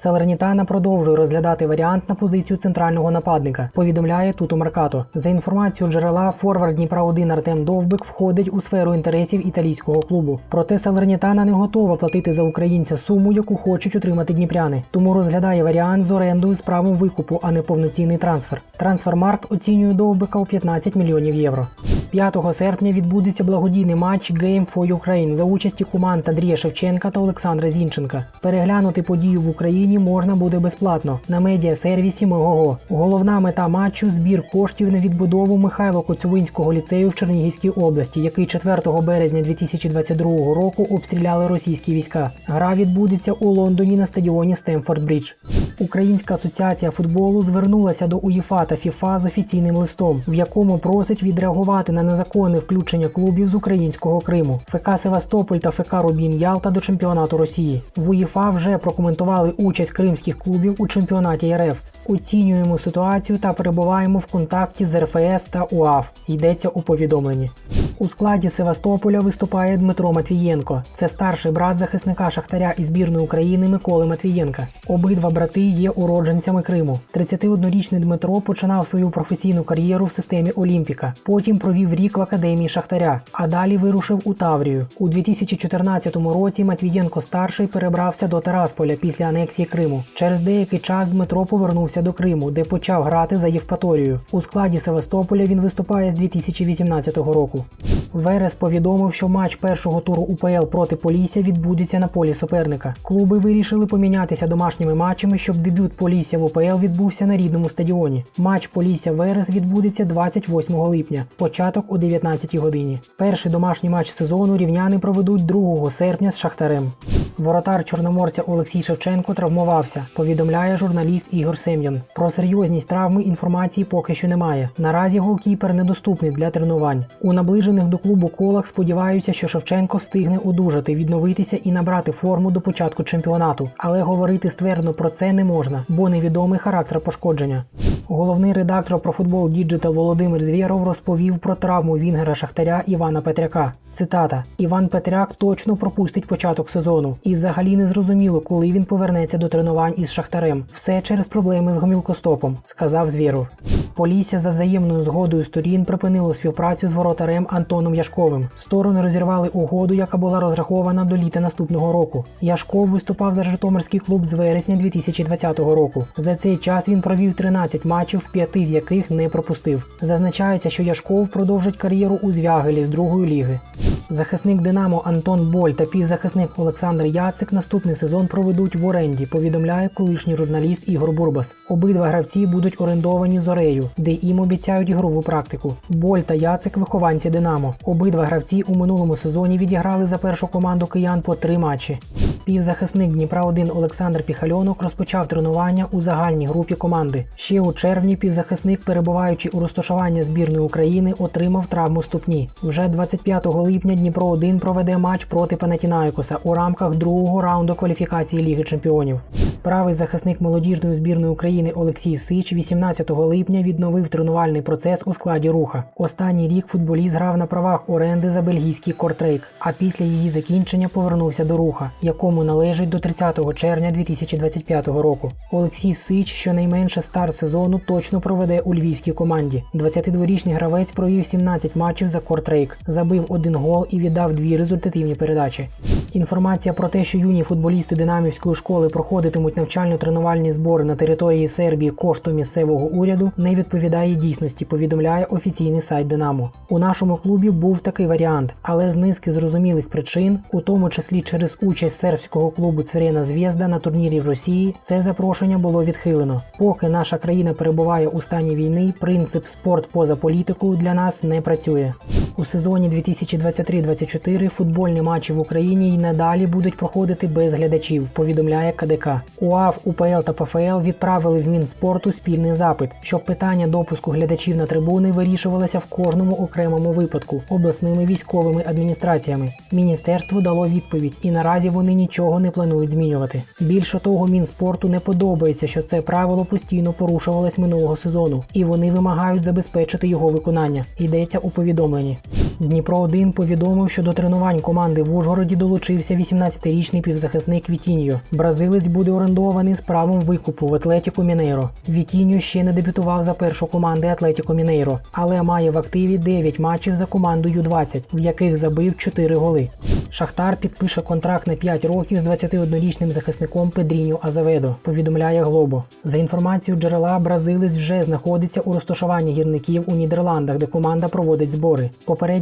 Салернітана продовжує розглядати варіант на позицію центрального нападника. Повідомляє Туту Маркато. За інформацією джерела, форвард Дніпра 1 Артем Довбик входить у сферу інтересів італійського клубу. Проте Салернітана не готова платити за українця суму, яку хочуть отримати дніпряни. Тому розглядає варіант з орендою з правом викупу, а не повноцінний трансфер. Трансфермаркт оцінює Довбика у 15 мільйонів євро. 5 серпня відбудеться благодійний матч Game for Ukraine за участі команд Андрія Шевченка та Олександра Зінченка. Переглянути подію в Україні можна буде безплатно на медіасервісі Мегого. Головна мета матчу збір коштів на відбудову Михайло Коцювинського ліцею в Чернігівській області, який 4 березня 2022 року обстріляли російські війська. Гра відбудеться у Лондоні на стадіоні Стемфорд Брідж. Українська асоціація футболу звернулася до УЄФА та ФІФА з офіційним листом, в якому просить відреагувати на незаконне включення клубів з українського Криму, ФК Севастополь та ФК Рубін Ялта до чемпіонату Росії. В УЄФА вже прокоментували участь кримських клубів у чемпіонаті РФ. Оцінюємо ситуацію та перебуваємо в контакті з РФС та УАФ. Йдеться у повідомленні. У складі Севастополя виступає Дмитро Матвієнко. Це старший брат захисника Шахтаря і збірної України Миколи Матвієнка. Обидва брати є уродженцями Криму. 31-річний Дмитро починав свою професійну кар'єру в системі Олімпіка. Потім провів рік в академії Шахтаря, а далі вирушив у Таврію. У 2014 році Матвієнко старший перебрався до Тарасполя після анексії Криму. Через деякий час Дмитро повернувся до Криму, де почав грати за Євпаторію. У складі Севастополя він виступає з 2018 року. Верес повідомив, що матч першого туру УПЛ проти Полісся відбудеться на полі суперника. Клуби вирішили помінятися домашніми матчами, щоб дебют Полісся в УПЛ відбувся на рідному стадіоні. Матч Полісся Верес відбудеться 28 липня, початок о 19 годині. Перший домашній матч сезону рівняни проведуть 2 серпня з Шахтарем. Воротар чорноморця Олексій Шевченко травмувався, повідомляє журналіст Ігор Сем'ян. Про серйозність травми інформації поки що немає. Наразі голкіпер недоступний для тренувань. У наближених до клубу колах сподіваються, що Шевченко встигне одужати, відновитися і набрати форму до початку чемпіонату. Але говорити ствердно про це не можна, бо невідомий характер пошкодження. Головний редактор про футбол Діджитал Володимир Звєров розповів про травму Вінгера Шахтаря Івана Петряка. Цитата: Іван Петряк точно пропустить початок сезону, і взагалі не зрозуміло, коли він повернеться до тренувань із Шахтарем. Все через проблеми з гомілкостопом, сказав Звєров. Полісся за взаємною згодою сторін припинило співпрацю з воротарем Антоном Яшковим. Сторони розірвали угоду, яка була розрахована до літа наступного року. Яшков виступав за Житомирський клуб з вересня 2020 року. За цей час він провів 13 матчів, п'яти з яких не пропустив. Зазначається, що Яшков продовжить кар'єру у Звягелі з другої ліги. Захисник Динамо Антон Боль та півзахисник Олександр Яцик наступний сезон проведуть в оренді. Повідомляє колишній журналіст Ігор Бурбас. Обидва гравці будуть орендовані зорею, де їм обіцяють ігрову практику. Боль та Яцик вихованці Динамо. Обидва гравці у минулому сезоні відіграли за першу команду киян по три матчі. Півзахисник Дніпра 1 Олександр Піхальонок розпочав тренування у загальній групі команди. Ще у червні півзахисник, перебуваючи у розташуванні збірної України, отримав травму ступні. Вже 25 липня Дніпро 1 проведе матч проти Панатінаїкоса у рамках другого раунду кваліфікації Ліги Чемпіонів. Правий захисник молодіжної збірної України Олексій Сич 18 липня відновив тренувальний процес у складі руха. Останній рік футболіст грав на правах оренди за бельгійський Кортрейк, а після її закінчення повернувся до руха, якому належить до 30 червня 2025 року. Олексій Сич, щонайменше старт сезону, точно проведе у львівській команді. 22-річний гравець провів 17 матчів за Кортрейк, забив один гол і віддав дві результативні передачі. Інформація про те, що юні футболісти динамівської школи проходитимуть навчально-тренувальні збори на території Сербії коштом місцевого уряду, не відповідає дійсності. Повідомляє офіційний сайт Динамо. У нашому клубі був такий варіант, але з низки зрозумілих причин, у тому числі через участь сербського клубу Цвірена Звєзда на турнірі в Росії, це запрошення було відхилено. Поки наша країна перебуває у стані війни, принцип спорт поза політикою для нас не працює. У сезоні 2023-24 футбольні матчі в Україні й надалі будуть проходити без глядачів, повідомляє КДК. УАФ, УПЛ та ПФЛ відправили в Мінспорту спільний запит, щоб питання допуску глядачів на трибуни вирішувалося в кожному окремому випадку обласними військовими адміністраціями. Міністерство дало відповідь, і наразі вони нічого не планують змінювати. Більше того, Мінспорту не подобається, що це правило постійно порушувалось минулого сезону, і вони вимагають забезпечити його виконання. Йдеться у повідомленні. Дніпро 1 повідомив, що до тренувань команди в Ужгороді долучився 18-річний півзахисник Вітіньо. Бразилець буде орендований з правом викупу в Атлетіко Мінейро. Вітіньо ще не дебютував за першу команди Атлетіко Мінейро, але має в активі 9 матчів за команду Ю-20, в яких забив 4 голи. Шахтар підпише контракт на 5 років з 21-річним захисником Педріньо Азаведо, повідомляє Глобо. За інформацією джерела, бразилець вже знаходиться у розташуванні гірників у Нідерландах, де команда проводить збори.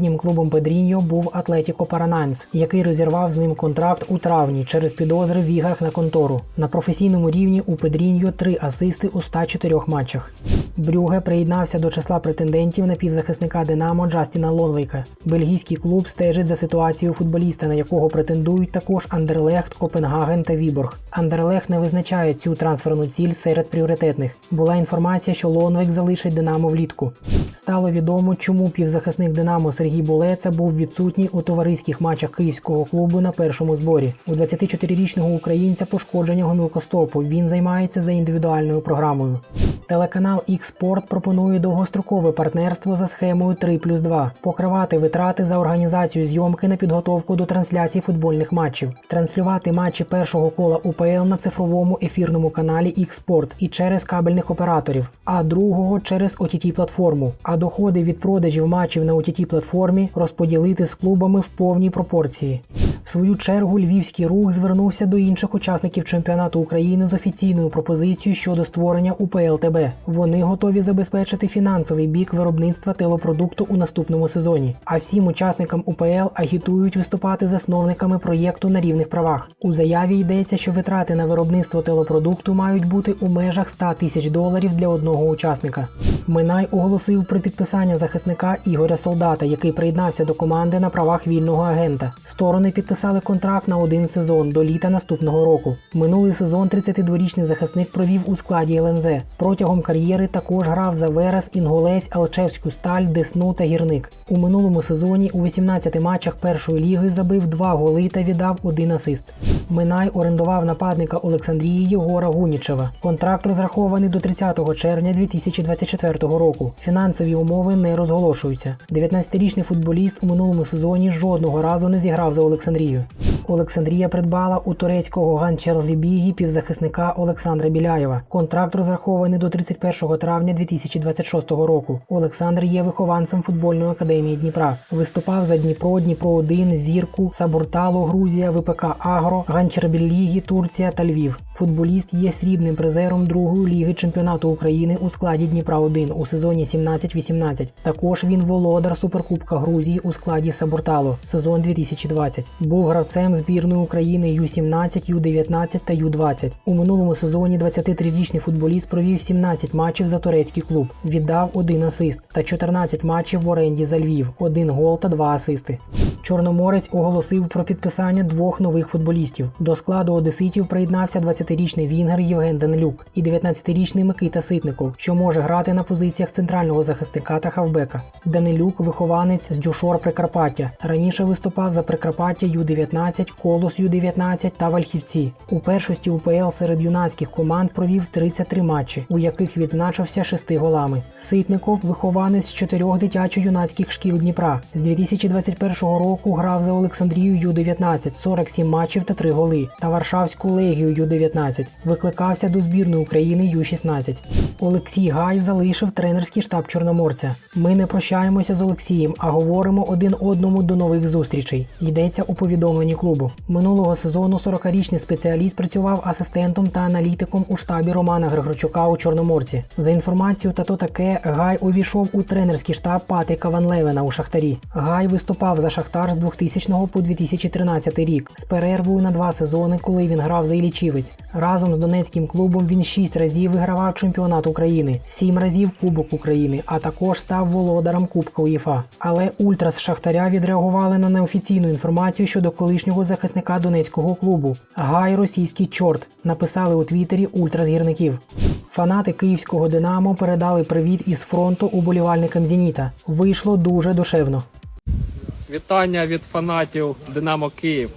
Попереднім клубом Педріньо був Атлетіко Паранайнс, який розірвав з ним контракт у травні через підозри в іграх на контору. На професійному рівні у Педріньо 3 асисти у 104 матчах. Брюге приєднався до числа претендентів на півзахисника Динамо Джастіна Лонвейка. Бельгійський клуб стежить за ситуацією футболіста, на якого претендують також Андерлехт, Копенгаген та Віборг. Андерлехт не визначає цю трансферну ціль серед пріоритетних. Була інформація, що Лонвейк залишить Динамо влітку. Стало відомо, чому півзахисник Динамо Сергій Булеца був відсутній у товариських матчах київського клубу на першому зборі. У 24-річного українця пошкодження гомілкостопу. Він займається за індивідуальною програмою. Телеканал X-Sport пропонує довгострокове партнерство за схемою 3 плюс 2. покривати витрати за організацію зйомки на підготовку до трансляції футбольних матчів, транслювати матчі першого кола УПЛ на цифровому ефірному каналі X-Sport і через кабельних операторів, а другого через ott платформу. А доходи від продажів матчів на ott платформі розподілити з клубами в повній пропорції. В свою чергу львівський рух звернувся до інших учасників чемпіонату України з офіційною пропозицією щодо створення УПЛ-ТБ. Вони готові забезпечити фінансовий бік виробництва телепродукту у наступному сезоні. А всім учасникам УПЛ агітують виступати засновниками проєкту на рівних правах. У заяві йдеться, що витрати на виробництво телепродукту мають бути у межах 100 тисяч доларів для одного учасника. Минай оголосив про підписання захисника Ігоря Солдата, який приєднався до команди на правах вільного агента. Сторони підписали контракт на один сезон до літа наступного року. Минулий сезон 32-річний захисник провів у складі ЛНЗ. Протягом кар'єри також грав за Верес, Інгулець, Алчевську сталь, Десну та Гірник. У минулому сезоні у 18 матчах першої ліги забив два голи та віддав один асист. Минай орендував нападника Олександрії Єгора Гунічева. Контракт розрахований до 30 червня 2024 року. Фінансові умови не розголошуються. 19-річний футболіст у минулому сезоні жодного разу не зіграв за Олександрію. meio. Олександрія придбала у турецького Ганчерлібігі півзахисника Олександра Біляєва. Контракт розрахований до 31 травня 2026 року. Олександр є вихованцем футбольної академії Дніпра. Виступав за Дніпро, Дніпро 1 Зірку, Сабуртало, Грузія, ВПК Агро, Ганчербіллігі, Турція та Львів. Футболіст є срібним призером другої ліги чемпіонату України у складі Дніпра 1 у сезоні 17-18. Також він володар Суперкубка Грузії у складі Сабуртало сезон 2020. Був гравцем збірної України Ю-17, Ю-19 та Ю-20. У минулому сезоні 23-річний футболіст провів 17 матчів за турецький клуб, віддав один асист та 14 матчів в оренді за Львів, один гол та два асисти. Чорноморець оголосив про підписання двох нових футболістів. До складу одеситів приєднався 20-річний вінгер Євген Данилюк і 19-річний Микита Ситников, що може грати на позиціях центрального захисника та хавбека. Данилюк вихованець з Дюшор Прикарпаття. Раніше виступав за Прикарпаття Ю-19, Колос Ю-19 та Вальхівці. У першості УПЛ серед юнацьких команд провів 33 матчі, у яких відзначився шести голами. Ситников вихованець з чотирьох дитячо-юнацьких шкіл Дніпра. З 2021 року грав за Олександрію Ю-19, 47 матчів та 3 голи, та Варшавську легію Ю-19. Викликався до збірної України Ю-16. Олексій Гай залишив тренерський штаб Чорноморця. Ми не прощаємося з Олексієм, а говоримо один одному до нових зустрічей. Йдеться у повідомленні клубу. Минулого сезону 40-річний спеціаліст працював асистентом та аналітиком у штабі Романа Григорчука у Чорноморці. За інформацією та то таке, Гай увійшов у тренерський штаб Патріка Ван Левена у Шахтарі. Гай виступав за Шахтар з 2000 по 2013 рік з перервою на два сезони, коли він грав за Ілічівець. Разом з донецьким клубом він шість разів вигравав чемпіонат України, сім разів Кубок України, а також став володарем Кубка УЄФА. Але ультрас Шахтаря відреагували на неофіційну інформацію щодо колишнього захисника донецького клубу. Гай російський чорт написали у Твіттері ультрас гірників. Фанати київського Динамо передали привіт із фронту уболівальникам Зеніта. Вийшло дуже душевно. Вітання від фанатів Динамо Київ.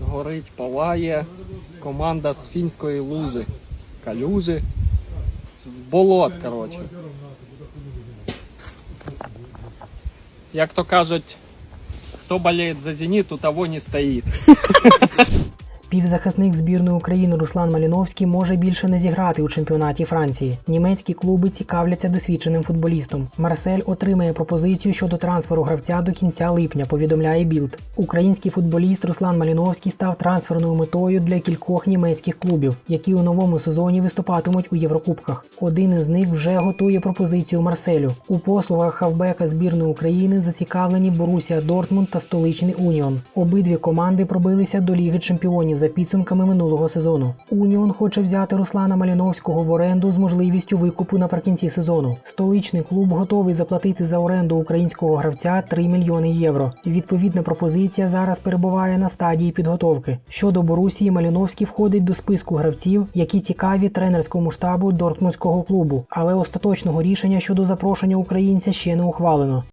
Горить, палає. Команда з фінської лужи. Калюжи. З болот, коротше. Як то кажуть, хто болеет за Зенит, у того не стоїть. Півзахисник збірної України Руслан Маліновський може більше не зіграти у чемпіонаті Франції. Німецькі клуби цікавляться досвідченим футболістом. Марсель отримає пропозицію щодо трансферу гравця до кінця липня. Повідомляє Білд. Український футболіст Руслан Маліновський став трансферною метою для кількох німецьких клубів, які у новому сезоні виступатимуть у Єврокубках. Один із них вже готує пропозицію Марселю. У послугах хавбека збірної України зацікавлені Борусія Дортмунд та столичний Уніон. Обидві команди пробилися до Ліги Чемпіонів за підсумками минулого сезону. Уніон хоче взяти Руслана Маліновського в оренду з можливістю викупу наприкінці сезону. Столичний клуб готовий заплатити за оренду українського гравця 3 мільйони євро. Відповідна пропозиція зараз перебуває на стадії підготовки. Щодо Борусії, Маліновський входить до списку гравців, які цікаві тренерському штабу Дортмундського клубу, але остаточного рішення щодо запрошення українця ще не ухвалено.